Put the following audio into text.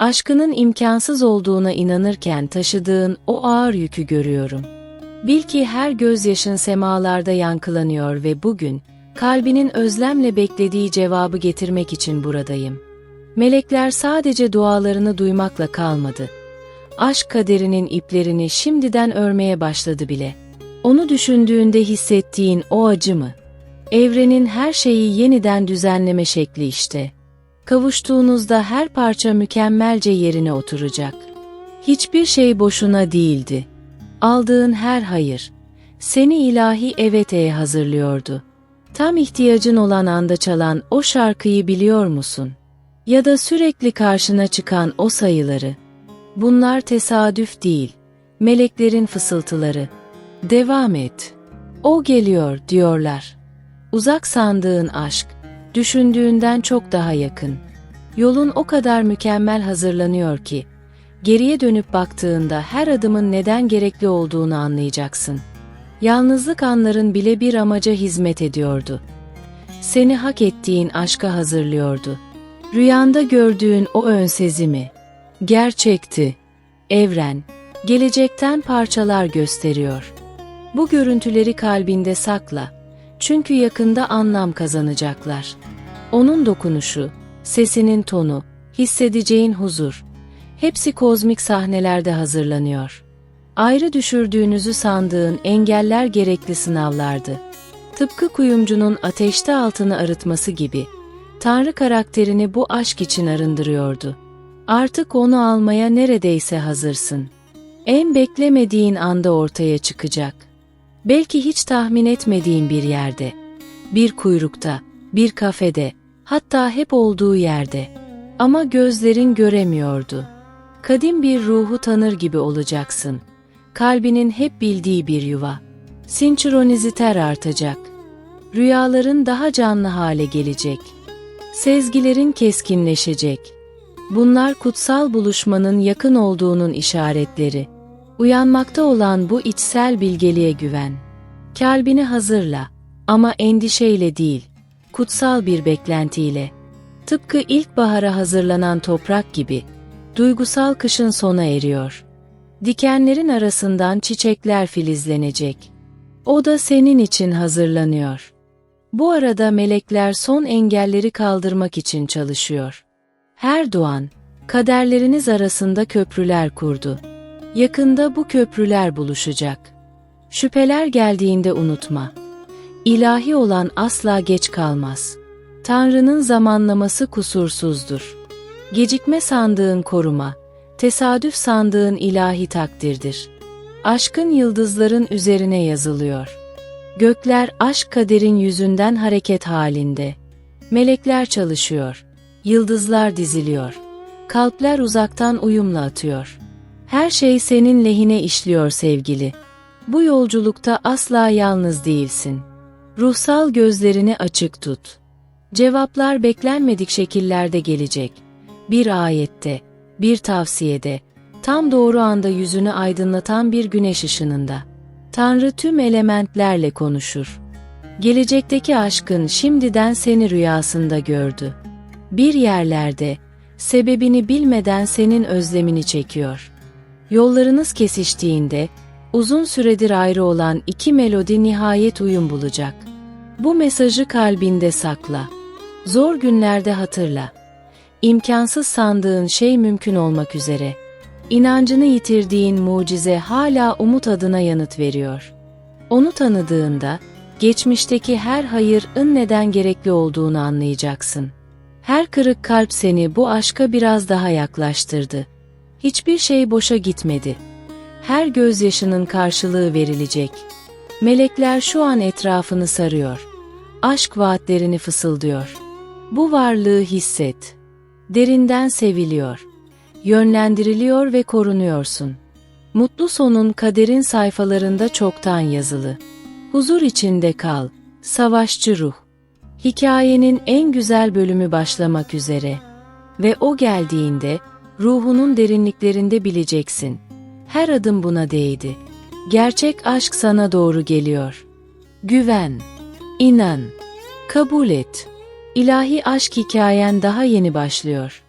Aşkının imkansız olduğuna inanırken taşıdığın o ağır yükü görüyorum. Bil ki her gözyaşın semalarda yankılanıyor ve bugün, kalbinin özlemle beklediği cevabı getirmek için buradayım. Melekler sadece dualarını duymakla kalmadı. Aşk kaderinin iplerini şimdiden örmeye başladı bile. Onu düşündüğünde hissettiğin o acı mı? Evrenin her şeyi yeniden düzenleme şekli işte. Kavuştuğunuzda her parça mükemmelce yerine oturacak. Hiçbir şey boşuna değildi. Aldığın her hayır, seni ilahi eveteye hazırlıyordu. Tam ihtiyacın olan anda çalan o şarkıyı biliyor musun? Ya da sürekli karşına çıkan o sayıları. Bunlar tesadüf değil, meleklerin fısıltıları. Devam et. O geliyor diyorlar. Uzak sandığın aşk, düşündüğünden çok daha yakın. Yolun o kadar mükemmel hazırlanıyor ki, geriye dönüp baktığında her adımın neden gerekli olduğunu anlayacaksın. Yalnızlık anların bile bir amaca hizmet ediyordu. Seni hak ettiğin aşka hazırlıyordu. Rüyanda gördüğün o ön sezimi, gerçekti. Evren, gelecekten parçalar gösteriyor. Bu görüntüleri kalbinde sakla. Çünkü yakında anlam kazanacaklar. Onun dokunuşu, sesinin tonu, hissedeceğin huzur, hepsi kozmik sahnelerde hazırlanıyor. Ayrı düşürdüğünüzü sandığın engeller gerekli sınavlardı. Tıpkı kuyumcunun ateşte altını arıtması gibi, Tanrı karakterini bu aşk için arındırıyordu. Artık onu almaya neredeyse hazırsın. En beklemediğin anda ortaya çıkacak. Belki hiç tahmin etmediğin bir yerde, bir kuyrukta, bir kafede, hatta hep olduğu yerde. Ama gözlerin göremiyordu. Kadim bir ruhu tanır gibi olacaksın. Kalbinin hep bildiği bir yuva. Sinçroniziter artacak. Rüyaların daha canlı hale gelecek. Sezgilerin keskinleşecek. Bunlar kutsal buluşmanın yakın olduğunun işaretleri. Uyanmakta olan bu içsel bilgeliğe güven. Kalbini hazırla ama endişeyle değil, kutsal bir beklentiyle. Tıpkı ilkbahara hazırlanan toprak gibi, duygusal kışın sona eriyor. Dikenlerin arasından çiçekler filizlenecek. O da senin için hazırlanıyor. Bu arada melekler son engelleri kaldırmak için çalışıyor. Her doğan, kaderleriniz arasında köprüler kurdu. Yakında bu köprüler buluşacak. Şüpheler geldiğinde unutma. İlahi olan asla geç kalmaz. Tanrı'nın zamanlaması kusursuzdur. Gecikme sandığın koruma, tesadüf sandığın ilahi takdirdir. Aşkın yıldızların üzerine yazılıyor. Gökler aşk kaderin yüzünden hareket halinde. Melekler çalışıyor. Yıldızlar diziliyor. Kalpler uzaktan uyumla atıyor. Her şey senin lehine işliyor sevgili. Bu yolculukta asla yalnız değilsin. Ruhsal gözlerini açık tut. Cevaplar beklenmedik şekillerde gelecek. Bir ayette, bir tavsiyede, tam doğru anda yüzünü aydınlatan bir güneş ışınında. Tanrı tüm elementlerle konuşur. Gelecekteki aşkın şimdiden seni rüyasında gördü. Bir yerlerde, sebebini bilmeden senin özlemini çekiyor. Yollarınız kesiştiğinde, uzun süredir ayrı olan iki melodi nihayet uyum bulacak. Bu mesajı kalbinde sakla. Zor günlerde hatırla. İmkansız sandığın şey mümkün olmak üzere. İnancını yitirdiğin mucize hala umut adına yanıt veriyor. Onu tanıdığında, geçmişteki her hayırın neden gerekli olduğunu anlayacaksın. Her kırık kalp seni bu aşka biraz daha yaklaştırdı. Hiçbir şey boşa gitmedi. Her gözyaşının karşılığı verilecek. Melekler şu an etrafını sarıyor. Aşk vaatlerini fısıldıyor. Bu varlığı hisset. Derinden seviliyor. Yönlendiriliyor ve korunuyorsun. Mutlu sonun kaderin sayfalarında çoktan yazılı. Huzur içinde kal, savaşçı ruh. Hikayenin en güzel bölümü başlamak üzere. Ve o geldiğinde, ruhunun derinliklerinde bileceksin. Her adım buna değdi. Gerçek aşk sana doğru geliyor. Güven, inan, kabul et. İlahi aşk hikayen daha yeni başlıyor.